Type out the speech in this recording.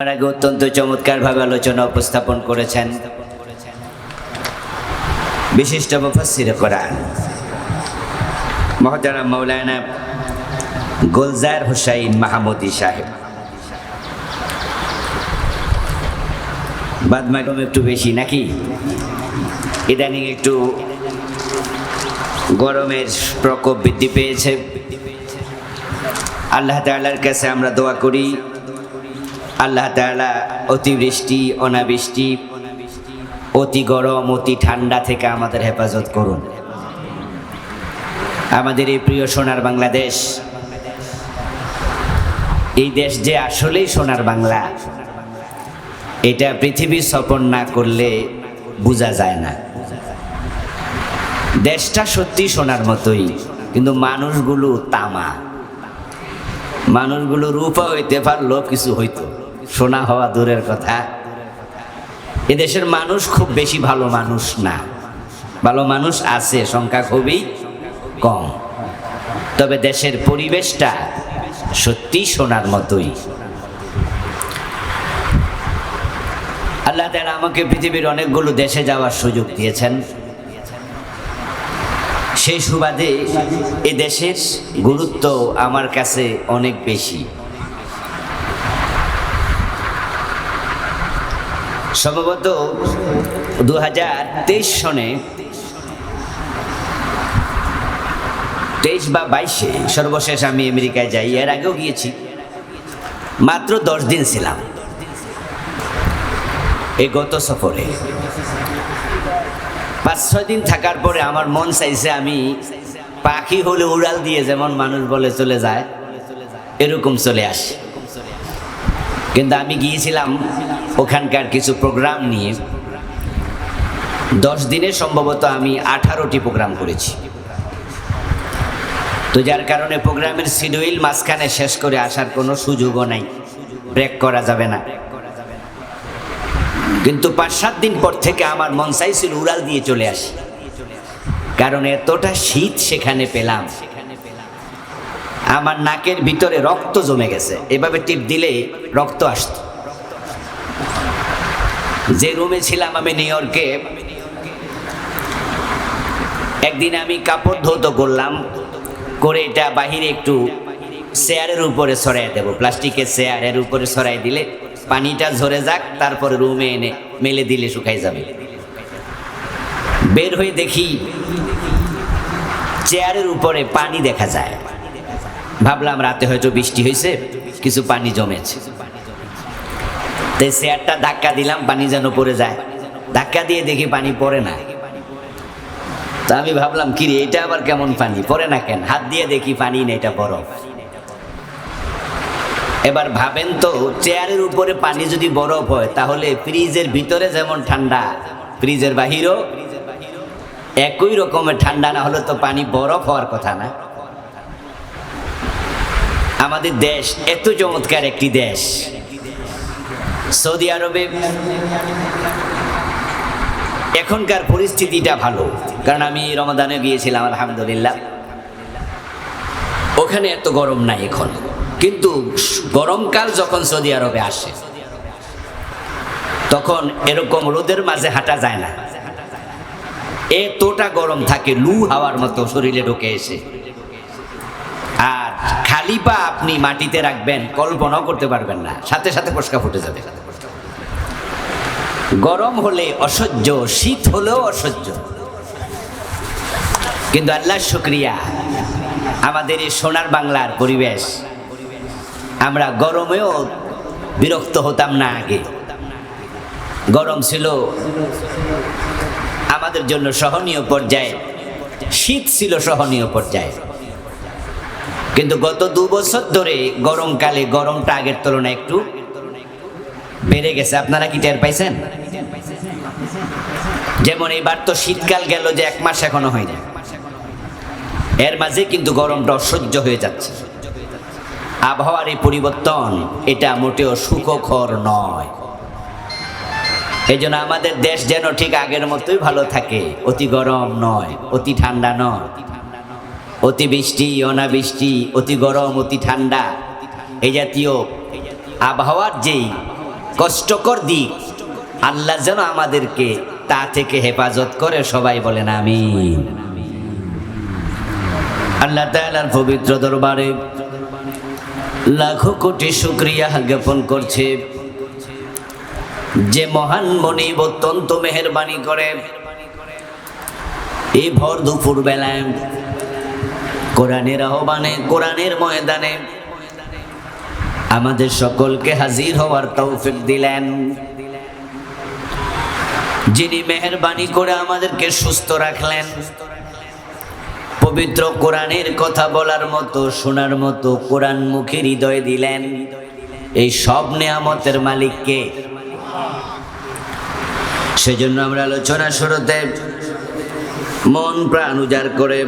আগে অত্যন্ত চমৎকারভাবে আলোচনা উপস্থাপন করেছেন বিশিষ্ট মুফাসসির কোরআন, মহতারাম মৌলানা গুলজার হুসাইন মাহমুদি সাহেব। বাদমাগম একটু বেশি নাকি? ইদানিং একটু গরমের প্রকোপ বৃদ্ধি পেয়েছে। আল্লাহ তাআলার কাছে আমরা দোয়া করি আল্লাহ তাআলা অতিবৃষ্টি অনাবৃষ্টি, অতি গরম, অতি ঠান্ডা থেকে আমাদের হেফাজত করুন। আমাদের এই প্রিয় সোনার বাংলাদেশ, এই দেশ যে আসলেই সোনার বাংলা, এটা পৃথিবী সফর না করলে বোঝা যায় না। দেশটা সত্যি সোনার মতোই, কিন্তু মানুষগুলো তামা। মানুষগুলো রূপা হইতে পারল কিছু হইতো। সোনা হওয়া দূরের কথা। এদেশের মানুষ খুব বেশি ভালো মানুষ না। ভালো মানুষ আছে, সংখ্যা খুবই কম। তবে দেশের পরিবেশটা সত্যি সোনার মতোই। আল্লাহ তাআলা আমাকে পৃথিবীর অনেকগুলো দেশে যাওয়ার সুযোগ দিয়েছেন। সেই সুবাদে এ দেশের গুরুত্ব আমার কাছে অনেক বেশি। সম্ভবত দু হাজার তেইশ সনে তেইশ বা বাইশে সর্বশেষ আমি আমেরিকায় যাই, এর আগেও গিয়েছি। মাত্র দশ দিন ছিলাম। এই গত সফরে। পাঁচ, ছয় দিন থাকার পরে আমার মন চাইছে আমি পাখি হলে উড়াল দিয়ে যেমন মানুষ বলে চলে যায়, এরকম চলে আসে। কিন্তু আমি গিয়েছিলাম ওখানকার কিছু প্রোগ্রাম নিয়ে। দশ দিনে সম্ভবত আমি আঠারোটি প্রোগ্রাম করেছি। তো যার কারণে প্রোগ্রামের শিডিউল মাঝখানে শেষ করে আসার কোনো সুযোগও নাই। ব্রেক করা যাবে না। কিন্তু পাঁচ সাত দিন পর থেকে আমার মন চাইছিল উড়াল দিয়ে চলে আসি। কারণ এতটা শীত সেখানে পেলাম। আমার নাকের ভিতরে রক্ত জমে গেছে। এভাবে টিপ দিলে রক্ত আসত। যে রুমে ছিলাম আমি নিউ ইয়র্কে, একদিন আমি কাপড় ধৌত করলাম, করে এটা বাহিরে একটু চেয়ারের উপরে ছড়াই দেবো। প্লাস্টিকের চেয়ারের উপরে ছড়াই দিলে পানিটা ঝরে যাক, তারপরে রুমে এনে মেলে দিলে শুকাই যাবে। বের হয়ে দেখি, চেয়ারের উপরে পানি দেখা যায়। ভাবলাম রাতে হয়তো বৃষ্টি হয়েছে, কিছু পানি জমেছে। তাই চেয়ারটা ধাক্কা দিলাম, পানি যেন পড়ে যায়। ধাক্কা দিয়ে দেখি পানি পড়ে না। তা আমি ভাবলাম, কিরে, এটা আবার কেমন পানি? পড়ে না কেন? হাত দিয়ে দেখি পানি না এটা বরফ। এবার ভাবেন তো, চেয়ারের উপরে পানি যদি বরফ হয়, তাহলে ফ্রিজের ভিতরে যেমন ঠান্ডা, ফ্রিজের বাহিরও একই রকমের ঠান্ডা, না হলে তো পানি বরফ হওয়ার কথা না। আমাদের দেশ এত চমৎকার একটি দেশ। সৌদি আরবে এখনকার পরিস্থিতিটা ভালো, কারণ আমি রমাদানে গিয়েছিলাম, আলহামদুলিল্লাহ। ওখানে এত গরম নাই এখন, কিন্তু গরমকাল যখন সৌদি আরবে আসে, তখন এরকম রোদের মাঝে হাঁটা যায় না। এতটা গরম থাকে, লু হাওয়ার মতো শরীরে ঢুকে এসে। খালি পা আপনি মাটিতে রাখবেন, কল্পনাও করতে পারবেন না। সাথে সাথে পশকা ফুটে যাবে। গরম হলে অসহ্য, শীত হলেও অসহ্য। কিন্তু আল্লাহ শুক্রিয়া, আমাদের এই সোনার বাংলার পরিবেশ, আমরা গরমেও বিরক্ত হতাম না আগে। গরম ছিল আমাদের জন্য সহনীয় পর্যায়ে, শীত ছিল সহনীয় পর্যায়ে। কিন্তু গত দু বছর ধরে গরমকালে গরমটা আগের তুলনায় একটু বেড়ে গেছে। আপনারা কি টের পাইছেন? যেমন এবার তো শীতকাল গেল যে এক মাস এখনও হয়নি। এর মাঝে কিন্তু গরমটা অসহ্য হয়ে যাচ্ছে। আবহাওয়ার এই পরিবর্তন এটা মোটেও সুখকর নয়। এই জন্য আমাদের দেশ যেন ঠিক আগের মতোই ভালো থাকে। অতি গরম নয়, অতি ঠান্ডা নয়। অতি বৃষ্টি, অনাবৃষ্টি, অতি গরম, অতি ঠান্ডা, এই জাতীয় আবহাওয়ার যেই কষ্টকর দিক, আল্লাহ যেন আমাদেরকে তা থেকে হেফাজত করে, সবাই বলেন আমি আল্লাহ তাআলার পবিত্র দরবারে লাখো কোটি শুক্রিয়া জ্ঞাপন করছে। যে মহান মনিব অত্যন্ত মেহরবানি করে। এই ভর দুপুর বেলায় কোরআনের আহ্বানে, কোরআনের ময়দানে। আমাদের সকলকে হাজির হওয়ার তৌফিক দিলেন। যিনি মেহরবানি করে আমাদেরকে সুস্থ রাখলেন। পবিত্র কোরআনের কথা বলার মতো, শোনার মতো, কোরআন মুখে হৃদয় দিলেন। এই সব নেয়ামতের মালিককে। সেজন্য আমরা আলোচনা শুরুতে মন প্রাণ উজাড় করে